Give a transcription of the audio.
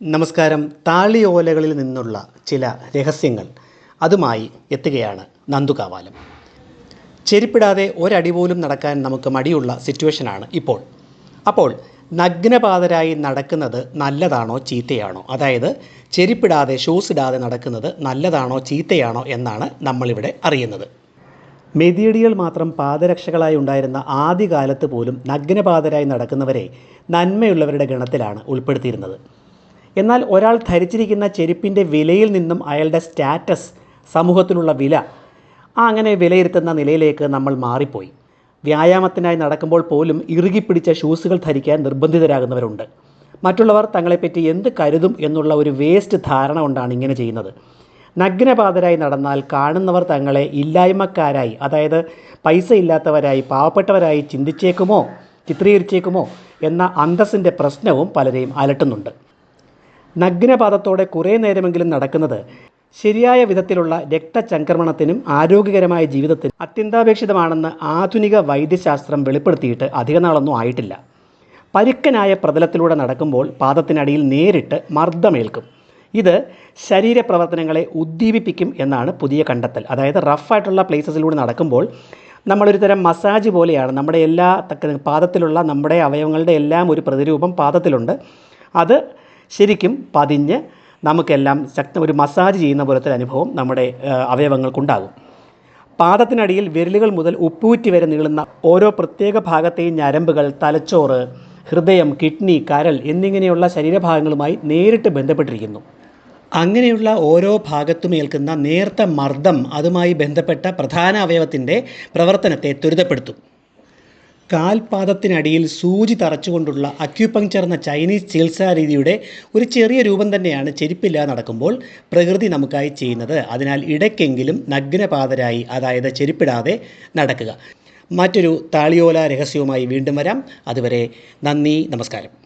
നമസ്കാരം. താളിയോലകളിൽ നിന്നുള്ള ചില രഹസ്യങ്ങൾ അതുമായി എത്തുകയാണ് നന്ദുകാവാലം ചെരിപ്പിടാതെ ഒരടി പോലും നടക്കാൻ നമുക്ക് മടിയുള്ള സിറ്റുവേഷനാണ് ഇപ്പോൾ. അപ്പോൾ നഗ്നപാതരായി നടക്കുന്നത് നല്ലതാണോ ചീത്തയാണോ? അതായത് ചെരിപ്പിടാതെ ഷൂസ് ഇടാതെ നടക്കുന്നത് നല്ലതാണോ ചീത്തയാണോ എന്നാണ് നമ്മളിവിടെ അറിയുന്നത്. മെതിയടികൾ മാത്രം പാദരക്ഷകളായി ഉണ്ടായിരുന്ന ആദ്യകാലത്ത് പോലും നഗ്നപാതരായി നടക്കുന്നവരെ നന്മയുള്ളവരുടെ ഗണത്തിലാണ് ഉൾപ്പെടുത്തിയിരുന്നത്. എന്നാൽ ഒരാൾ ധരിച്ചിരിക്കുന്ന ചെരുപ്പിന്റെ വിലയിൽ നിന്നും അയാളുടെ സ്റ്റാറ്റസ് സമൂഹത്തിനുള്ള വില ആ അങ്ങനെ വിലയിരുത്തുന്ന നിലയിലേക്ക് നമ്മൾ മാറിപ്പോയി. വ്യായാമത്തിനായി നടക്കുമ്പോൾ പോലും ഇറുകി പിടിച്ച ഷൂസുകൾ ധരിക്കാൻ നിർബന്ധിതരാകുന്നവരുണ്ട്. മറ്റുള്ളവർ തങ്ങളെപ്പറ്റി എന്ത് കരുതും എന്നുള്ള ഒരു വേസ്റ്റ് ധാരണ കൊണ്ടാണ് ഇങ്ങനെ ചെയ്യുന്നത്. നഗ്നപാതരായി നടന്നാൽ കാണുന്നവർ തങ്ങളെ ഇല്ലായ്മക്കാരായി അതായത് പൈസ ഇല്ലാത്തവരായി പാവപ്പെട്ടവരായി ചിന്തിച്ചേക്കുമോ ചിത്രീകരിച്ചേക്കുമോ എന്ന അന്തസ്സിന്റെ പ്രശ്നവും പലരെയും അലട്ടുന്നുണ്ട്. നഗ്നപാദത്തോടെ കുറേ നേരമെങ്കിലും നടക്കുന്നത് ശരിയായ വിധത്തിലുള്ള രക്തചംക്രമണത്തിനും ആരോഗ്യകരമായ ജീവിതത്തിനും അത്യന്താപേക്ഷിതമാണെന്ന് ആധുനിക വൈദ്യശാസ്ത്രം വെളിപ്പെടുത്തിയിട്ട് അധികനാളൊന്നും ആയിട്ടില്ല. പരുക്കനായ പ്രതലത്തിലൂടെ നടക്കുമ്പോൾ പാദത്തിനടിയിൽ നേരിട്ട് മർദ്ദമേൽക്കും. ഇത് ശരീരപ്രവർത്തനങ്ങളെ ഉദ്ദീപിപ്പിക്കും എന്നാണ് പുതിയ കണ്ടെത്തൽ. അതായത് റഫായിട്ടുള്ള പ്ലേസസിലൂടെ നടക്കുമ്പോൾ നമ്മളൊരു തരം മസാജ് പോലെയാണ്. നമ്മുടെ എല്ലാ പാദത്തിലുള്ള നമ്മുടെ അവയവങ്ങളുടെ എല്ലാം ഒരു പ്രതിരൂപം പാദത്തിലുണ്ട്. അത് ശരിക്കും പതിഞ്ഞ് നമുക്കെല്ലാം ശക്ത ഒരു മസാജ് ചെയ്യുന്ന പോലത്തെ അനുഭവം നമ്മുടെ അവയവങ്ങൾക്കുണ്ടാകും. പാദത്തിനടിയിൽ വിരലുകൾ മുതൽ ഉപ്പൂറ്റി വരെ നീളുന്ന ഓരോ പ്രത്യേക ഭാഗത്തെയും ഞരമ്പുകൾ തലച്ചോറ് ഹൃദയം കിഡ്നി കരൾ എന്നിങ്ങനെയുള്ള ശരീരഭാഗങ്ങളുമായി നേരിട്ട് ബന്ധപ്പെട്ടിരിക്കുന്നു. അങ്ങനെയുള്ള ഓരോ ഭാഗത്തും ഏൽക്കുന്ന നേർത്ത മർദ്ദം അതുമായി ബന്ധപ്പെട്ട പ്രധാന അവയവത്തിന്റെ പ്രവർത്തനത്തെ ത്വരിതപ്പെടുത്തും. കാൽപാദത്തിനടിയിൽ സൂചി തറച്ചുകൊണ്ടുള്ള അക്യുപങ്ചർ എന്ന ചൈനീസ് ചികിത്സാ രീതിയുടെ ഒരു ചെറിയ രൂപം തന്നെയാണ് ചെരുപ്പില്ലാതെ നടക്കുമ്പോൾ പ്രകൃതി നമുക്കായി ചെയ്യുന്നത്. അതിനാൽ ഇടയ്ക്കെങ്കിലും നഗ്നപാതരായി അതായത് ചെരുപ്പിടാതെ നടക്കുക. മറ്റൊരു താളിയോല രഹസ്യവുമായി വീണ്ടും വരാം. അതുവരെ നന്ദി നമസ്കാരം.